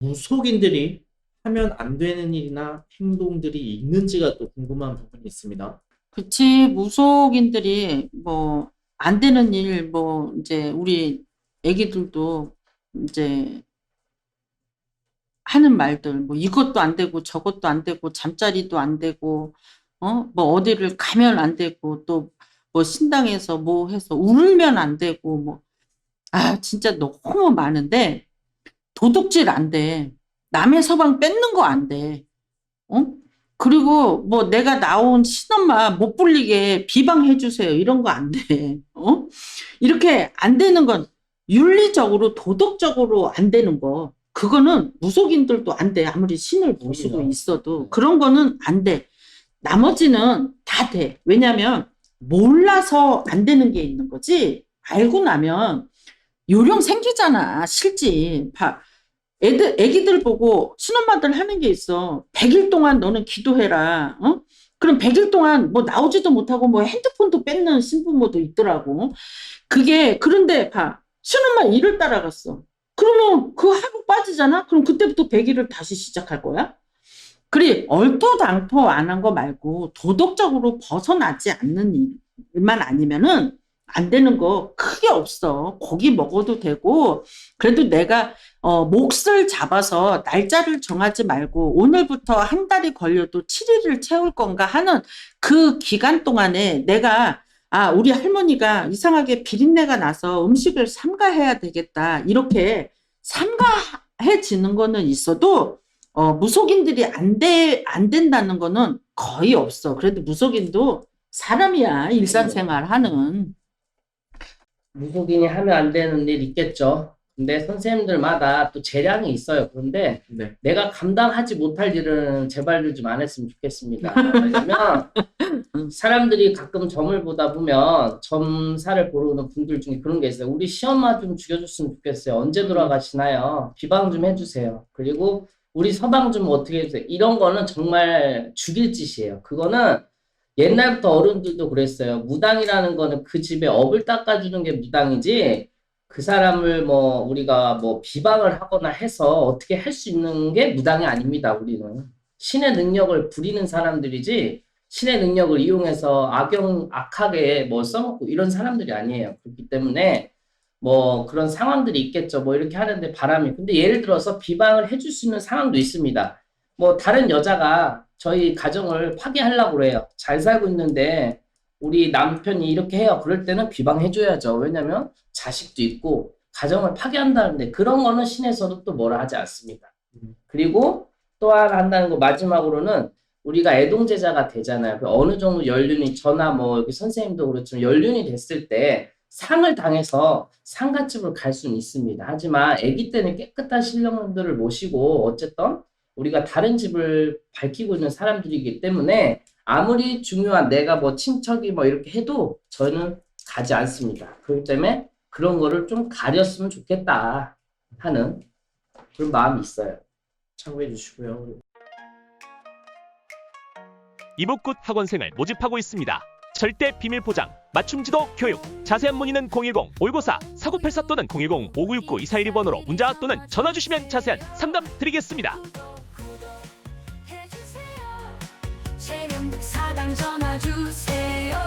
무속인들이 하면 안 되는 일이나 행동들이 있는지가 또 궁금한 부분이 있습니다. 그치, 무속인들이 뭐, 안 되는 일, 뭐, 이제 우리 애기들도 이제 하는 말들, 뭐 이것도 안 되고 저것도 안 되고 잠자리도 안 되고, 어, 뭐 어디를 가면 안 되고 또 뭐 신당에서 뭐 해서 울면 안 되고 뭐, 아, 진짜 너무 많은데 도둑질 안 돼. 남의 서방 뺏는 거 안 돼. 어? 그리고 뭐 내가 나온 신엄마 못 불리게 비방해 주세요. 이런 거 안 돼. 어? 이렇게 안 되는 건 윤리적으로 도덕적으로 안 되는 거. 그거는 무속인들도 안 돼. 아무리 신을 모시고. 있어도 그런 거는 안 돼. 나머지는 다 돼. 왜냐면 몰라서 안 되는 게 있는 거지. 알고 나면 요령 생기잖아. 실지. 봐. 애들, 애기들 보고 신엄마들 하는 게 있어. 100일 동안 너는 기도해라. 어? 그럼 100일 동안 뭐 나오지도 못하고 뭐 핸드폰도 뺏는 신부모도 있더라고. 그게, 그런데 봐. 신엄마 일을 따라갔어. 그러면 그 하루 빠지잖아? 그럼 그때부터 100일을 다시 시작할 거야? 그래, 얼토당토 안 한 거 말고 도덕적으로 벗어나지 않는 일만 아니면은 안 되는 거 크게 없어. 고기 먹어도 되고, 그래도 내가 어, 몫을 잡아서 날짜를 정하지 말고 오늘부터 한 달이 걸려도 7일을 채울 건가 하는 그 기간 동안에 내가 아, 우리 할머니가 이상하게 비린내가 나서 음식을 삼가해야 되겠다. 이렇게 삼가해지는 거는 있어도 어, 무속인들이 안 돼, 안 된다는 거는 거의 없어. 그래도 무속인도 사람이야, 일상생활 하는. 무속인이 하면 안 되는 일 있겠죠. 근데 선생님들마다 또 재량이 있어요. 그런데 네. 내가 감당하지 못할 일은 제발 좀 안 했으면 좋겠습니다. 왜냐면 사람들이 가끔 점을 보다 보면 점사를 보러 오는 분들 중에 그런 게 있어요. 우리 시엄마 좀 죽여줬으면 좋겠어요. 언제 돌아가시나요? 비방 좀 해주세요. 그리고 우리 서방 좀 어떻게 해주세요. 이런 거는 정말 죽일 짓이에요. 그거는 옛날부터 어른들도 그랬어요. 무당이라는 거는 그 집에 업을 닦아주는 게 무당이지 그 사람을 뭐 우리가 뭐 비방을 하거나 해서 어떻게 할 수 있는 게 무당이 아닙니다. 우리는 신의 능력을 부리는 사람들이지 신의 능력을 이용해서 악용 악하게 뭐 써먹고 이런 사람들이 아니에요. 그렇기 때문에 뭐 그런 상황들이 있겠죠. 뭐 이렇게 하는데 바람이 근데 예를 들어서 비방을 해줄 수 있는 상황도 있습니다. 뭐 다른 여자가 저희 가정을 파괴하려고 그래요. 잘 살고 있는데 우리 남편이 이렇게 해요. 그럴 때는 비방해줘야죠. 왜냐면 자식도 있고 가정을 파괴한다는데 그런 거는 신에서도 또 뭐라 하지 않습니다. 음. 그리고 또 하나 한다는 거 마지막으로는 우리가 애동제자가 되잖아요. 그 어느 정도 연륜이 저나 뭐 여기 선생님도 그렇지만 연륜이 됐을 때 상을 당해서 상가집을 갈 수는 있습니다. 하지만 아기 때는 깨끗한 신령들을 모시고 어쨌든 우리가 다른 집을 밝히고 있는 사람들이기 때문에 아무리 중요한 내가 뭐 친척이 뭐 이렇게 해도 저는 가지 않습니다. 그렇기 때문에 그런 거를 좀 가렸으면 좋겠다 하는 그런 마음이 있어요. 참고해 주시고요. 이복굿 학원생을 모집하고 있습니다. 절대 비밀 보장, 맞춤 지도 교육. 자세한 문의는 010-594-4984 또는 010-5969-2412번으로 문자 또는 전화 주시면 자세한 상담 드리겠습니다. 사당 전화 주세요